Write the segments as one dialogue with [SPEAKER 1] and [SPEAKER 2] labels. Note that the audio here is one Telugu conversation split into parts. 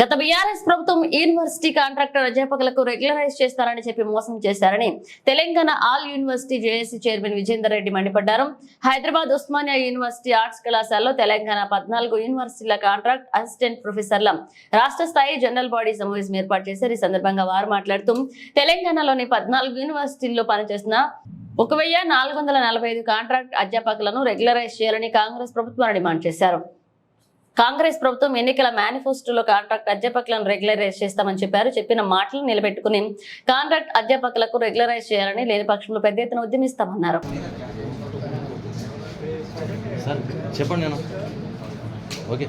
[SPEAKER 1] గత బీఆర్ఎస్ ప్రభుత్వం యూనివర్సిటీ కాంట్రాక్టర్ అధ్యాపకులకు రెగ్యులరైజ్ చేస్తారని చెప్పి మోసం చేశారని Telangana all university JAC chairman Vijender Reddy మండిపడ్డారు. హైదరాబాద్ ఉస్మానియా యూనివర్సిటీ ఆర్ట్స్ కళాశాలలో తెలంగాణ పద్నాలుగు యూనివర్సిటీల కాంట్రాక్ట్ అసిస్టెంట్ ప్రొఫెసర్ల రాష్ట్ర స్థాయి జనరల్ బాడీ సమావేశం ఏర్పాటు చేశారు. ఈ సందర్భంగా వారు మాట్లాడుతూ తెలంగాణలోని పద్నాలుగు యూనివర్సిటీల్లో పనిచేసిన ఒక వెయ్యి నాలుగు వందల నలభై ఐదు కాంట్రాక్ట్ అధ్యాపకులను రెగ్యులరైజ్ చేయాలని కాంగ్రెస్ ప్రభుత్వాన్ని డిమాండ్ చేశారు. కాంగ్రెస్ ప్రభుత్వం ఎన్నికల మేనిఫెస్టోలో కాంట్రాక్ట్ అధ్యాపకులను రెగ్యులరైజ్ చేస్తామని చెప్పారు. చెప్పిన మాటలు నిలబెట్టుకుని కాంట్రాక్ట్ అధ్యాపకులకు రెగ్యులరైజ్ చేయాలని లేని పక్షంలో పెద్ద ఎత్తున ఉద్యమిస్తామన్నారు.
[SPEAKER 2] సార్ చెప్పండి నేను ఓకే.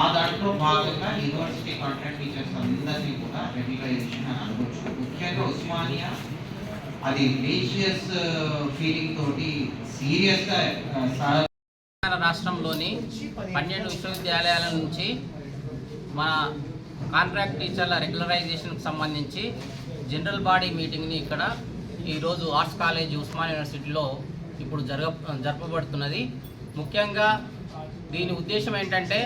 [SPEAKER 3] ఆ దాంట్లో భాగంగా యూనివర్సిటీ కాంట్రాక్ట్ టీచర్స్ అందరినీ కూడా రెగ్యులరైజేషన్ అని అనుకోవచ్చు. ముఖ్యంగా ఉస్మానియా అది లేషియస్ ఫీలింగ్ తోటి సీరియస్గా సార్
[SPEAKER 4] రాష్ట్రంలోని పన్నెండు విశ్వవిద్యాలయాల నుంచి మన కాంట్రాక్ట్ టీచర్ల రెగ్యులరైజేషన్కి సంబంధించి జనరల్ బాడీ మీటింగ్ని ఇక్కడ ఈరోజు ఆర్ట్స్ కాలేజ్ ఉస్మాన్ యూనివర్సిటీలో ఇప్పుడు జరగ జరపబడుతున్నది. ముఖ్యంగా దీని ఉద్దేశం ఏంటంటే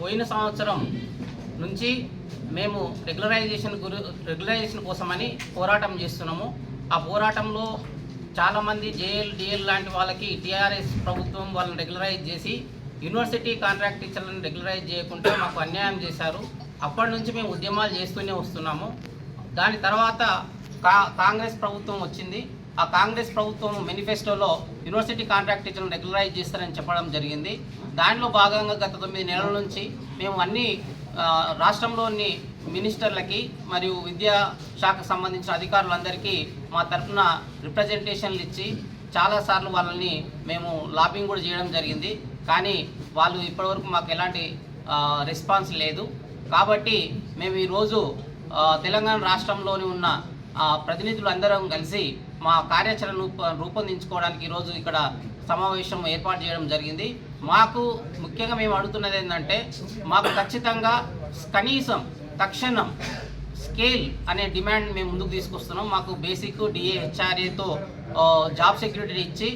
[SPEAKER 4] పోయిన సంవత్సరం నుంచి మేము రెగ్యులరైజేషన్ గురి రెగ్యులరైజేషన్ కోసమని పోరాటం చేస్తున్నాము. ఆ పోరాటంలో చాలామంది జేఎల్ డిఎల్ లాంటి వాళ్ళకి టీఆర్ఎస్ ప్రభుత్వం వాళ్ళని రెగ్యులరైజ్ చేసి యూనివర్సిటీ కాంట్రాక్ట్ టీచర్లను రెగ్యులరైజ్ చేయకుండా మాకు అన్యాయం చేశారు. అప్పటి నుంచి మేము ఉద్యమాలు చేస్తూనే వస్తున్నాము. దాని తర్వాత కా కాంగ్రెస్ ప్రభుత్వం వచ్చింది. ఆ కాంగ్రెస్ ప్రభుత్వం మేనిఫెస్టోలో యూనివర్సిటీ కాంట్రాక్ట్ టీచర్లను రెగ్యులరైజ్ చేస్తారని చెప్పడం జరిగింది. దానిలో భాగంగా గత తొమ్మిది నెలల నుంచి మేము అన్ని రాష్ట్రంలోని మినిస్టర్లకి మరియు విద్యా శాఖకు సంబంధించిన అధికారులందరికీ మా తరఫున రిప్రజెంటేషన్లు ఇచ్చి చాలాసార్లు వాళ్ళని మేము లాబింగ్ కూడా చేయడం జరిగింది. కానీ వాళ్ళు ఇప్పటివరకు మాకు ఎలాంటి రెస్పాన్స్ లేదు. కాబట్టి మేము ఈరోజు తెలంగాణ రాష్ట్రంలోని ఉన్న ప్రతినిధులు అందరం కలిసి మా కార్యాచరణ రూపొందించుకోవడానికి ఈరోజు ఇక్కడ సమావేశం ఏర్పాటు చేయడం జరిగింది. మాకు ముఖ్యంగా మేము అడుగుతున్నది ఏంటంటే మాకు ఖచ్చితంగా కనీసం తక్షణం స్కేల్ అనే డిమాండ్ మేము ముందుకు తీసుకొస్తున్నాం. మాకు బేసిక్ డిఏ హెచ్ఆర్ఏతో జాబ్ సెక్యూరిటీ ఇచ్చి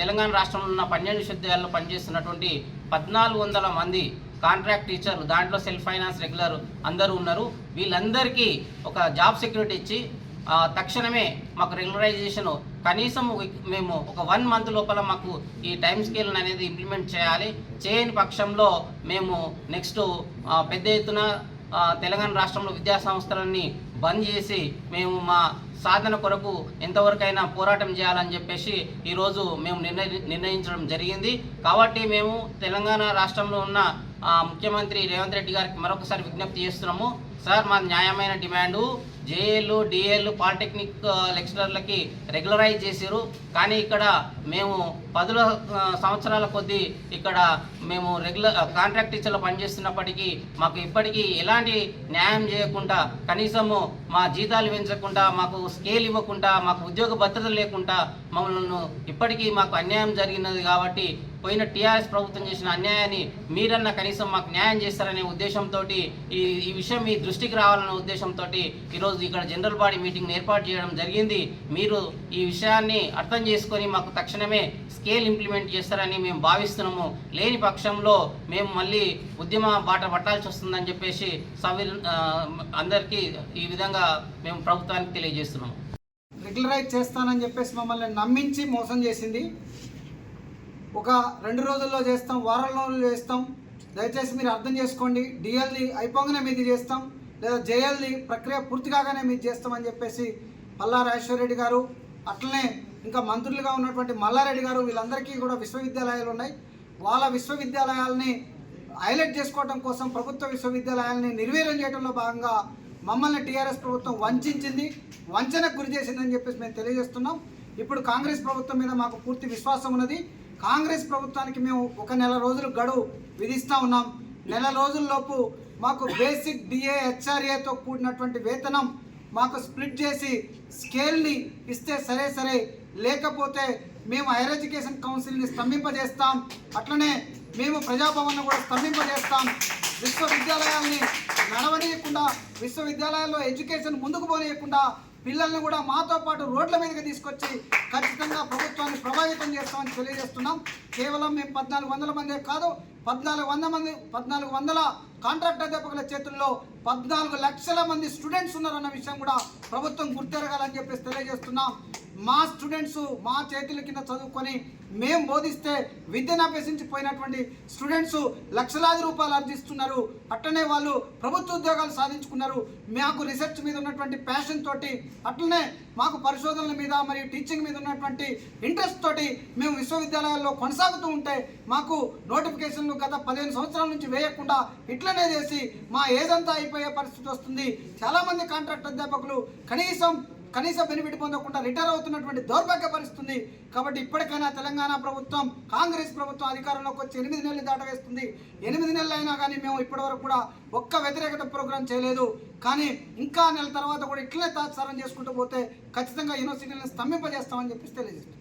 [SPEAKER 4] తెలంగాణ రాష్ట్రంలో ఉన్న పన్నెండు విశ్వవిద్యాలయాల్లో పనిచేస్తున్నటువంటి పద్నాలుగు వందల మంది కాంట్రాక్ట్ టీచర్లు దాంట్లో సెల్ఫ్ ఫైనాన్స్ రెగ్యులర్ అందరూ ఉన్నారు. వీళ్ళందరికీ ఒక జాబ్ సెక్యూరిటీ ఇచ్చి తక్షణమే మాకు రెగ్యులరైజేషన్ కనీసం మేము ఒక వన్ మంత్ లోపల మాకు ఈ టైం స్కేల్ అనేది ఇంప్లిమెంట్ చేయాలి. చేయని పక్షంలో మేము నెక్స్ట్ పెద్ద ఎత్తున తెలంగాణ రాష్ట్రంలో విద్యా సంస్థలన్నీ బంద్ చేసి మేము మా సాధన కొరకు ఎంతవరకైనా పోరాటం చేయాలని చెప్పేసి ఈరోజు మేము నిర్ణయి నిర్ణయించడం జరిగింది. కాబట్టి మేము తెలంగాణ రాష్ట్రంలో ఉన్న ముఖ్యమంత్రి రేవంత్ రెడ్డి గారికి మరొకసారి విజ్ఞప్తి చేస్తున్నాము. సార్ మా న్యాయమైన డిమాండు. జేఏలు డిఏలు పాలిటెక్నిక్ లెక్చరర్లకి రెగ్యులరైజ్ చేసారు కానీ ఇక్కడ మేము పదుల సంవత్సరాల కొద్దీ ఇక్కడ మేము రెగ్యులర్ కాంట్రాక్ట్ టీచర్లు పనిచేస్తున్నప్పటికీ మాకు ఇప్పటికీ ఎలాంటి న్యాయం చేయకుండా కనీసము మా జీతాలు పెంచకుండా మాకు స్కేల్ ఇవ్వకుండా మాకు ఉద్యోగ భద్రత లేకుండా మమ్మల్ని ఇప్పటికీ మాకు అన్యాయం జరిగినది కాబట్టి పోయిన టీఆర్ఎస్ ప్రభుత్వం చేసిన అన్యాయాన్ని మీరన్నా కనీసం మాకు న్యాయం చేస్తారనే ఉద్దేశంతో ఈ ఈ విషయం మీ దృష్టికి రావాలనే ఉద్దేశంతో ఈరోజు ఇక్కడ జనరల్ బాడీ మీటింగ్ ఏర్పాటు చేయడం జరిగింది. మీరు ఈ విషయాన్ని అర్థం చేసుకొని మాకు తక్షణమే స్కేల్ ఇంప్లిమెంట్ చేస్తారని మేము భావిస్తున్నాము. లేని పక్షంలో మేము మళ్ళీ ఉద్యమ బాట పట్టాల్సి వస్తుందని చెప్పేసి సవి అందరికీ ఈ విధంగా మేము ప్రభుత్వానికి తెలియజేస్తున్నాము.
[SPEAKER 5] రెగ్యులరైజ్ చేస్తానని చెప్పేసి మమ్మల్ని నమ్మించి మోసం చేసింది ఒక రెండు రోజుల్లో చేస్తాం వారం రోజుల్లో చేస్తాం. దయచేసి మీరు అర్థం చేసుకోండి. డిఎల్ది అయిపోగానే మీది చేస్తాం. లేదా జేఎల్ది ప్రక్రియ పూర్తి కాగానే మీది చేస్తామని చెప్పేసి పల్లా రెడ్డి గారు అట్లనే ఇంకా మంత్రులుగా ఉన్నటువంటి మల్లారెడ్డి గారు వీళ్ళందరికీ కూడా విశ్వవిద్యాలయాలు ఉన్నాయి. వాళ్ళ విశ్వవిద్యాలయాల్ని హైలైట్ చేసుకోవడం కోసం ప్రభుత్వ విశ్వవిద్యాలయాల్ని నిర్వీర్యం చేయడంలో భాగంగా మమ్మల్ని టీఆర్ఎస్ ప్రభుత్వం వంచింది వంచనకు గురి చేసిందని చెప్పేసి మేము తెలియజేస్తున్నాం. ఇప్పుడు కాంగ్రెస్ ప్రభుత్వం మీద మాకు పూర్తి విశ్వాసం ఉన్నది. కాంగ్రెస్ ప్రభుత్వానికి మేము ఒక నెల రోజులు గడువు విధిస్తూ ఉన్నాం. నెల రోజుల్లోపు మాకు బేసిక్ డిఏ హెచ్ఆర్ఏతో కూడినటువంటి వేతనం మాకు స్ప్లిట్ చేసి స్కేల్ని ఇస్తే సరే సరే. లేకపోతే మేము హైయర్ ఎడ్యుకేషన్ కౌన్సిల్ని స్తంభింపజేస్తాం. అట్లనే మేము ప్రజాభవన్ను కూడా స్తంభింపజేస్తాం. విశ్వవిద్యాలయాల్ని నడవనీయకుండా విశ్వవిద్యాలయాల్లో ఎడ్యుకేషన్ ముందుకు పోనీయకుండా పిల్లల్ని కూడా మాతో పాటు రోడ్ల మీదకి తీసుకొచ్చి ఖచ్చితంగా ప్రభుత్వాన్ని ప్రభావితం చేస్తామని తెలియజేస్తున్నాం. కేవలం మేము పద్నాలుగు వందల మందే కాదు పద్నాలుగు వంద మంది పద్నాలుగు వందల కాంట్రాక్ట్ అధ్యాపకుల చేతుల్లో పద్నాలుగు లక్షల మంది స్టూడెంట్స్ ఉన్నారన్న విషయం కూడా ప్రభుత్వం గుర్తెరగాలని చెప్పేసి తెలియజేస్తున్నాం. మా స్టూడెంట్స్ మా చేతుల కింద చదువుకొని మేము బోధిస్తే విద్యను అభ్యసించిపోయినటువంటి స్టూడెంట్స్ లక్షలాది రూపాయలు ఆర్జిస్తున్నారు. అట్లనే వాళ్ళు ప్రభుత్వ ఉద్యోగాలు సాధించుకున్నారు. మాకు రీసెర్చ్ మీద ఉన్నటువంటి ప్యాషన్ తోటి అట్లనే మాకు పరిశోధనల మీద మరియు టీచింగ్ మీద ఉన్నటువంటి ఇంట్రెస్ట్ తోటి మేము విశ్వవిద్యాలయాల్లో కొనసాగుతూ ఉంటే మాకు నోటిఫికేషన్లు గత పదిహేను సంవత్సరాల నుంచి వేయకుండా ఇట్లనే చేసి మా ఏదంతా అయిపోయే పరిస్థితి వస్తుంది. చాలామంది కాంట్రాక్ట్ అధ్యాపకులు కనీసం కనీస బెనిఫిట్ పొందకుండా రిటైర్ అవుతున్నటువంటి దౌర్భాగ్య పరిస్థితుంది కాబట్టి ఇప్పటికైనా తెలంగాణ ప్రభుత్వం కాంగ్రెస్ ప్రభుత్వం అధికారంలోకి వచ్చి ఎనిమిది నెలలు దాటవేస్తుంది. ఎనిమిది నెలలు అయినా కానీ మేము ఇప్పటివరకు కూడా ఒక్క వ్యతిరేకత ప్రోగ్రాం చేయలేదు. కానీ ఇంకా నెల తర్వాత కూడా ఇట్లే తాత్సారం చేసుకుంటూ పోతే ఖచ్చితంగా యూనివర్సిటీలను స్తంభింపజేస్తామని చెప్పేసి తెలియజేస్తుంది